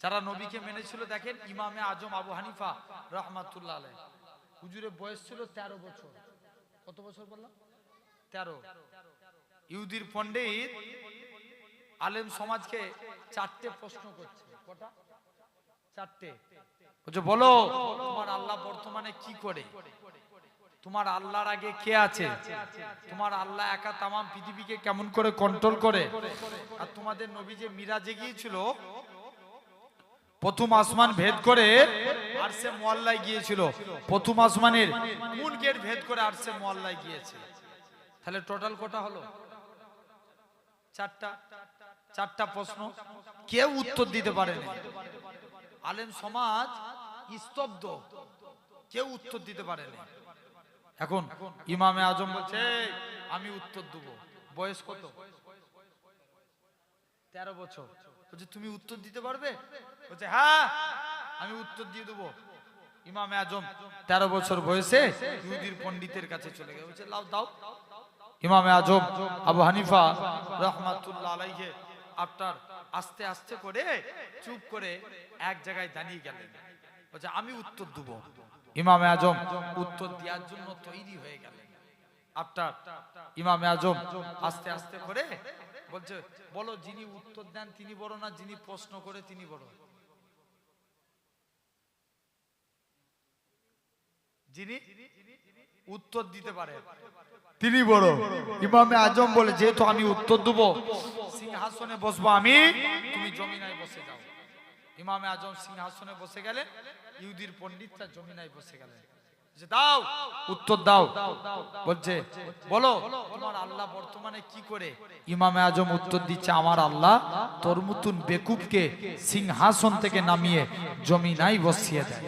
যারা নবীকে মেনেছিল, দেখেন ইমামে আজম আবু হানিফা রহমাতুল্লাহ আলাই হুজুরের বয়স ছিল তেরো বছর। কত বছর বললাম? তেরো। ইহুদির পণ্ডিত আলেম সমাজকে চারটে প্রশ্ন করছে। কটা? চারটে। বলছে, বলো, তোমার আল্লাহ বর্তমানে কি করে? তোমার আল্লাহর আগে কে আছে? তোমার আল্লাহ একা তামাম পৃথিবীকে কেমন করে কন্ট্রোল করে? আর তোমাদের নবী যে মিরাজে গিয়েছিল প্রথম আসমান ভেদ করে আরসে মোয়াল্লায় গিয়েছিল। প্রথম আসমানের কোন গেট ভেদ করে আরসে মোয়াল্লায় গিয়েছে? তাহলে টোটাল কটা হলো? চারটা। চারটা প্রশ্ন। কেউ উত্তর দিতে পারেনি। আলেম সমাজ স্তব্ধ। কেউ উত্তর দিতে পারেনি। এখন ইমামে আজম বলছে আমি উত্তর দেব। বয়স কত? তেরো বছর। বলছে, তুমি উত্তর দিতে পারবে? বলছে হ্যাঁ আমি উত্তর দিয়ে দেবো। ইমামে আজম, তেরো বছর বয়সে ইহুদির পণ্ডিতের কাছে চলে গেছে বলছে, লাও, দাও। ইমামে আজম, আবু হানিফা রহমাতুল্লাহ আলাইহে আপনার আস্তে আস্তে করে চুপ করে এক জায়গায় দাঁড়িয়ে গেলেন। বলছে, আমি উত্তর দেব। ইমামে আজম উত্তর দেওয়ার জন্য তৈরি হয়ে গেলেন। আপনার ইমামে আজম আস্তে আস্তে করে বলছে বলো যিনি উত্তর দেন তিনি বড় না যিনি প্রশ্ন করে তিনি বড়? যিনি উত্তর দিতে পারে তিনি বড়। ইমামে আজম বলে যেহেতু আমি উত্তর দেবো সিংহাসনে বসবো আমি তুমি জমিনায় বসে যাও। ইমামে আজম সিংহাসনে বসে গেলে ইহুদির পণ্ডিতরা জমিনায় বসে গেলেন উত্তর দাও বলছে বলো তোমার আল্লাহ বর্তমানে কি করে ইমামে আজম উত্তর দিচ্ছে আমার আল্লাহ তোর মতন বেকুবকে সিংহাসন থেকে নামিয়ে জমিনায় বসিয়ে দেয়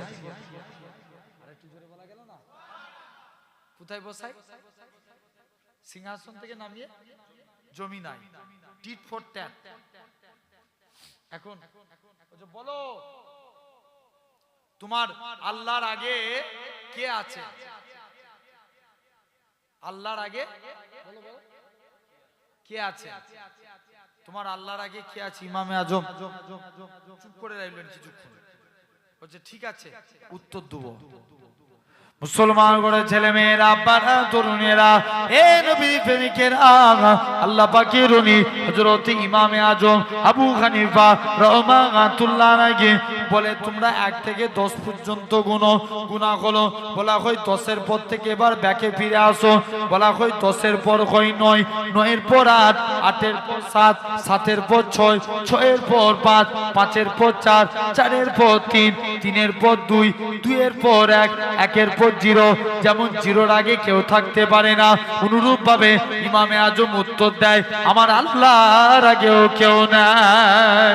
সিংহাসন থেকে নামিয়ে এখন বলো তোমার আল্লাহর আগে কে আছে? আল্লাহর আগে। কে আছে? তোমার আল্লাহর আগে কে আছে? ইমামে আজম। চুপ করে রইলেন কিছুক্ষণ। বলছে, ঠিক আছে, উত্তর দেবো। মুসলমান করে ছেলে মেয়েরা আব্বারা তরুণেরা এ নবী প্রেমিকের, আল্লাহ পাকের উনি হযরত ইমামে আজম, আবু হানিফা রহমাতুল্লাহ নাকি বলে, তোমরা এক থেকে দশ পর্যন্ত গুনো, গুণা করো। বলা হয়, দশের পর থেকে এবার ব্যাকে ফিরে আসো। বলা হয়, দশের পর হয় নয়। নয়ের পর আট, আটের পর সাত, সাতের পর ছয়, ছয়ের পর পাঁচ, পাঁচের পর চার, চারের পর তিন, তিনের পর দুই, দুইয়ের পর এক, একের পর জিরো। যেমন জিরোর আগে কেউ থাকতে পারে না অনুরূপ ভাবে ইমামে আজম উত্তর দেয়, আমার আল্লাহর আগেও কেউ নাই।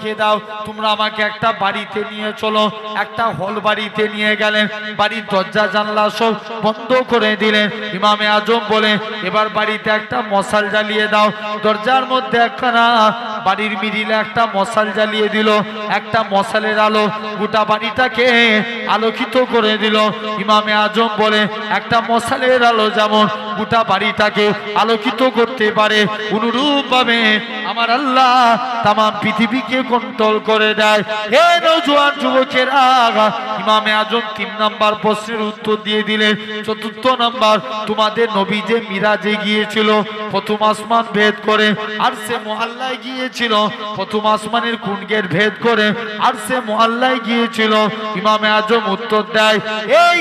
রেখে দাও, তোমরা আমাকে একটা বাড়িতে নিয়ে চলো, একটা হল বাড়িতে নিয়ে গেলেন বাড়ির দরজা জানলা সব বন্ধ করে দিলেন ইমামে আজম বলে, এবার বাড়িতে একটা মশাল জ্বালিয়ে দাও। দরজার মধ্যে একখানা বাড়ির মিডিলে একটা মশাল জ্বালিয়ে দিল। একটা মশালের আলো গোটা বাড়িটাকে আলোকিত করে দিল। ইমামে আজম বলে, একটা মশালের আলো যেমন গোটা বাড়িটাকে আলোকিত করতে পারে অনুরূপ ভাবে আমার আল্লাহ তাম পৃথিবীকে কন্ট্রোল করে দেয়। হে নৌজওয়ান যুবকেরা, ইমামে আজম তিন নাম্বার প্রশ্নের উত্তর দিয়ে দিলেন, চতুর্থ নাম্বার, তোমাদের নবী যে মিরাজে গিয়েছিল, প্রথম আসমান ভেদ করে, আর সে মহাল্লায় গিয়েছিল, প্রথম আসমানের গেট ভেদ করে, আর সে মহাল্লায় গিয়েছিল, ইমামে আজম উত্তর দেয় এই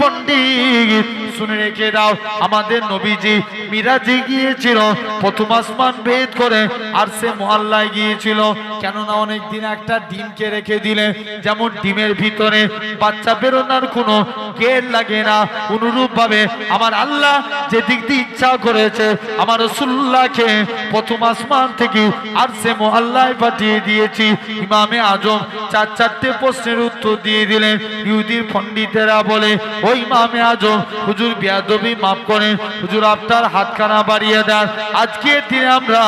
পণ্ডিত শুনে রেখে দাও, আমাদের নবীজি মিরাজে গিয়েছিল, প্রথম আসমান ভেদ করে আর সে মহল্লায় গিয়েছিল। কেননা অনেক দিন একটা ডিমকে রেখে দিলে যেমন ডিমের ভিতরে বাচ্চা বেরোনোর কোনো গেট লাগে না অনুরূপ ভাবে আমার আল্লাহ যে দিক দিয়ে ইচ্ছা করেছে, আমার রসুল্লাহকে প্রথম আসমান থেকে আর সে মোহাল্লায় পাঠিয়ে দিয়েছি। ইমামে আজম চার চারটে প্রশ্নের উত্তর দিয়ে দিলেন। ইহুদির পণ্ডিতেরা বলে ওই ইমামে আজম, হুজুর বিয়াদবি মাফ করেন, হুজুর আপনার হাতখানা বাড়িয়ে দেন। আজকে দিনে আমরা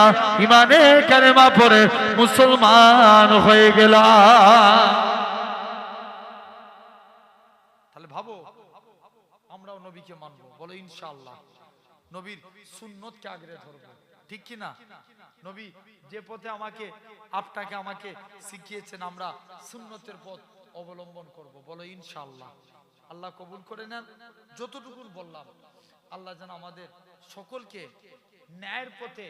ইমানে কারেমা পরে মুসলমান হয়ে গেলাম। তাহলে ভাবো, আমরাও নবীকে মানবো, বলো ইনশাআল্লাহ। নবীর সুন্নতকে আগরে ধরবো, ঠিক কি না নবী যে পথে আমাকে আপনাকে আমাকে শিখিয়েছেন, আমরা সুন্নতের পথ অবলম্বন করব, বলো ইনশাআল্লাহ। আল্লাহ কবুল করে নেন, যতটুকুন বললাম। আল্লাহ যেন আমাদের সকলকে ন্যায়ের পথে,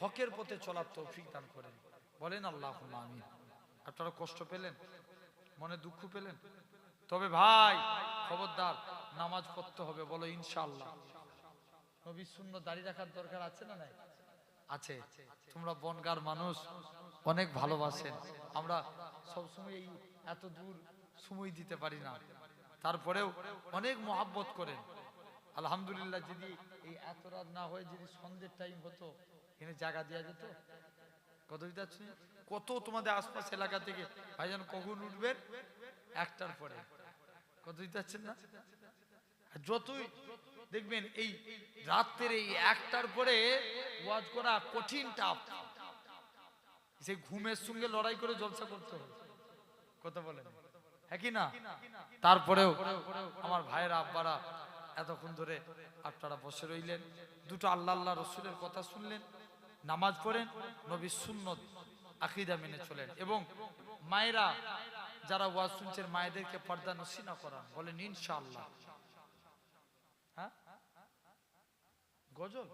হকের পথে চলার তৌফিক দান করেন। বলেন আল্লাহ আমিন। আপনারা কষ্ট পেলেন? মনে দুঃখ পেলেন? তবে ভাই, খবরদার, নামাজ পড়তে হবে বলো ইনশাআল্লাহ। নবী শূন্য দাঁড়িয়ে রাখার দরকার আছে না নাই? আছে। তোমরা বনগার মানুষ, অনেক ভালোবাসেন। আমরা সবসময় এই এত দূর সময় দিতে পারি না। তারপরেও অনেক মহাব্বত করেন। আলহামদুলিল্লাহ যদি এই এত রাত না হয়ে, যদি সন্ধ্যের টাইম হতো, এখানে জায়গা দেওয়া যেত? কত পারছি? কত তোমাদের আশপাশ এলাকা থেকে ভাইজান কখন উঠবেন একটার পরে। কত দিতে পারছেন না? যতই দেখবেন এই রাত্রের এই একটার পরে ওয়াজ করা কঠিন টাপ সেই ঘুমের সঙ্গে লড়াই করে জলসা করতে হবে। কথা বলেন। হ্যাঁ কি না? তারপরেও আমার ভাইয়েরা, আব্বারা এতক্ষণ ধরে আপনারা বসে রইলেন। দুটো আল্লাহ আল্লাহ রসুলের কথা শুনলেন। নামাজ পড়েন, নবী সুন্নত আকিদা মেনে চলেন। এবং মায়েরা যারা ওয়াজ শুনছেন, মায়েদেরকে পর্দা নসিনা করান, বলেন, ইনশাআল্লাহ। হ্যাঁ? গজল?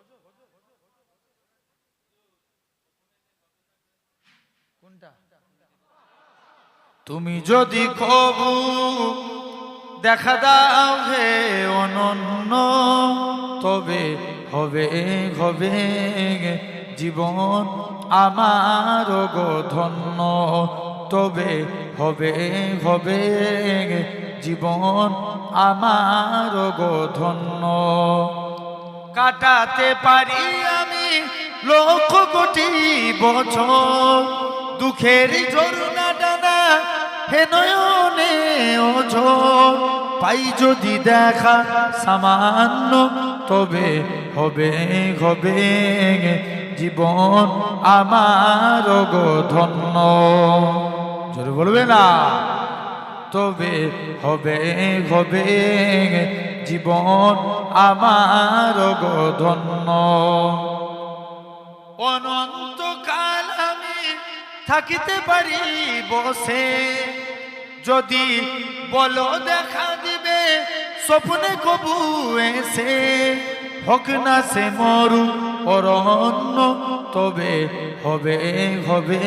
কোনটা? তুমি যদি কবু দেখা দাও হে অনন্য, তবে হবে হবে জীবন আমার গো ধন্য। তবে হবে হবে জীবন আমার গো ধন্য। কাটাতে পারি আমি লক্ষ কোটি বছর। দুঃখের ঝরনা ডানা হে নয়নে ওঝর পাই যদি দেখা সামান্য, তবে হবে হবে জীবন আমার ধন্য। জোরে বলবে না। তবে হবে হবে, জীবন আমার গো ধন্য। অনন্তকাল আমি থাকিতে পারি বসে। যদি বলো দেখা দিবে, স্বপ্নে কবু এসে। হোক না সে মরু অরণ্য তবে হবে হবে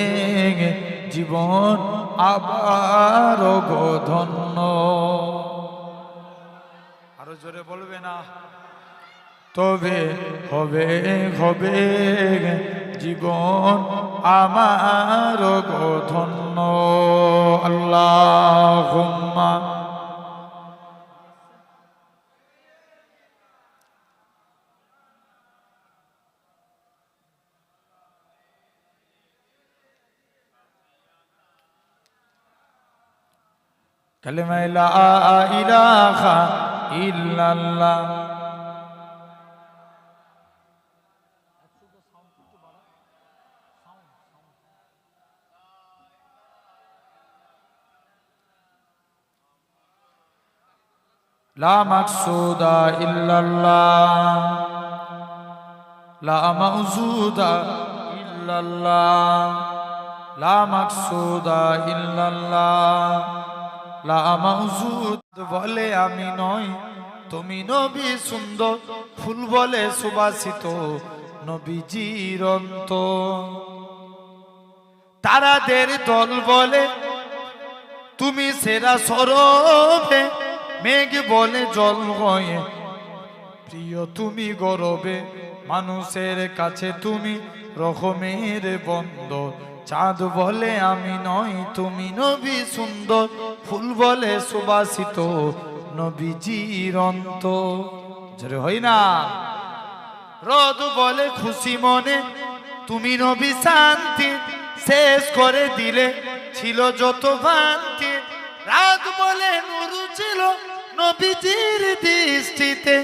জীবন আবার ধন্য আরও জোরে বলবে না। তবে হবে হবে জীবন আমার ধন্য আল্লাহ কালেমা লা ইলাহা ইল্লাল্লাহ لا مقصود إلا الله لا موجود إلا الله لا مقصود إلا الله লা মাউজুদ বলে আমি নই। তুমি নবী সুন্দর, ফুল বলে সুবাসিত নবীজির অন্ত তারাদের দল বলে, তুমি সেরা সরবে, মেঘ বলে জল হয়ে প্রিয় তুমি গরবে, মানুষের কাছে তুমি রকমের বন্ধ চাঁদ বলে আমি নই, তুমি নবী সুন্দর। ফুল বলে সুবাসিত নবীজির অন্ত হই না? রোদ বলে খুশি মনে, তুমি নবী শান্তি শেষ করে দিলে, ছিল যত ভ্রান্তি রাত বলে নুরু ছিল নবীজির দৃষ্টিতে,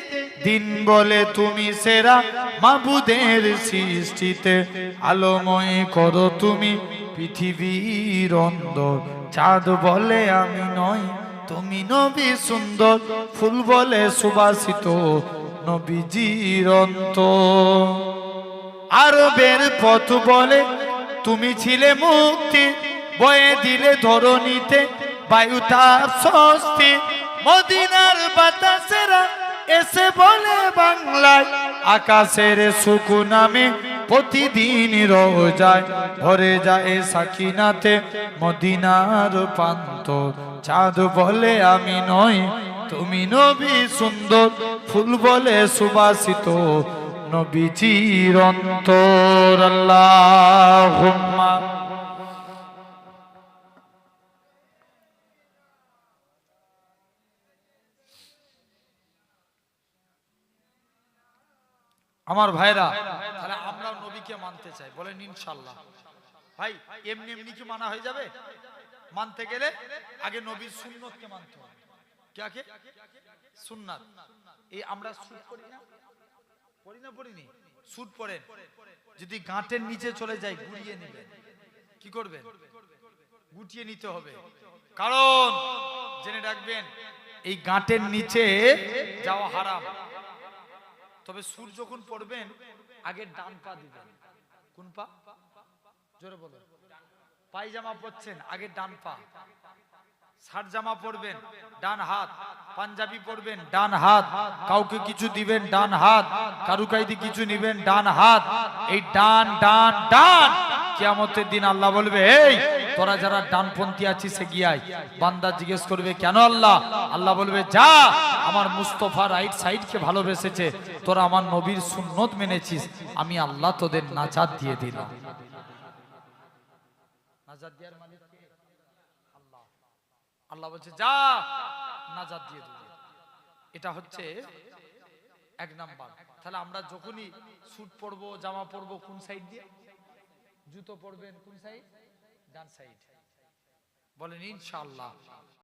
দিন বলে তুমি সেরা মাবুদের সৃষ্টিতে। আলোময় করো তুমি পৃথিবীর অন্দর। চাঁদ বলে আমি নই তুমি নবী সুন্দর। ফুল বলে সুবাসিত নবীজির অন্তর। আরবের পথ বলে তুমি ছিলে মুক্তি, বয়ে দিলে ধরণীতে বায়ু তার স্বস্তি। মদিনার বাতাসেরা এসে বলে বাংলায়, আকাশের সুকু নামে প্রতিদিন রোজায় ভরে যায় সাকিনাতে মদিনার পান্ত চাঁদ বলে আমি নই, তুমি নবী সুন্দর, ফুল বলে সুবাসিত, নবীজির অন্তর। আল্লাহুম্মা আমার ভাইরা, তাহলে আমরা নবীকে মানতে চাই, বলেন ইনশাল্লাহ। ভাই, এমনি এমনি কি মানা হয়ে যাবে? মানতে গেলে আগে নবীর সুন্নতকে মানতে হবে। কাকে সুন্নাত। এই আমরা সুট করি না? পড়ি না? পড়িনি সুট পড়েন। যদি গাঁটের নিচে চলে যায় গুড়িয়ে নেবেন। কি করবেন? গুটিয়ে নিতে হবে। কারণ, জেনে রাখবেন, এই গাঁটের নিচে যাওয়া হারাম। তবে সুর যখন পড়বেন, আগে ডান পা দিবেন। কোন পা? জোরে বলো। পায়জামা পরছেন, আগে ডান পা। শার্ট জামা পরবেন, ডান হাত। পাঞ্জাবি পরবেন, ডান হাত। কাউকে কিছু দিবেন, ডান হাত। কারু কাইদি কিছু নিবেন, ডান হাত। এই ডান ডান ডান। কিয়ামতের দিন আল্লাহ বলবে এই তোরা যারা ডানপন্থী আছিস গিয়াই বান্দা জিজ্ঞেস করবে, কেন আল্লাহ? আল্লাহ বলবে, যা, আমার মুস্তফা রাইট সাইডকে ভালোবেসেছে। তোরা আমার নবীর সুন্নত মেনেছিস। আমি আল্লাহ তোদের নাজাত দিয়ে দিলাম। নাজাত দেওয়ার মালিক কে? আল্লাহ। আল্লাহ বলছে, যা, নাজাত দিয়ে দেবে এটা হচ্ছে এক নাম্বার। তাহলে আমরা যখনই স্যুট পরবো, জামা পরবো, কোন সাইড দিয়ে? জুতো পরবেন কোন সাইড ডান সাইড। বলেন ইনশাআল্লাহ।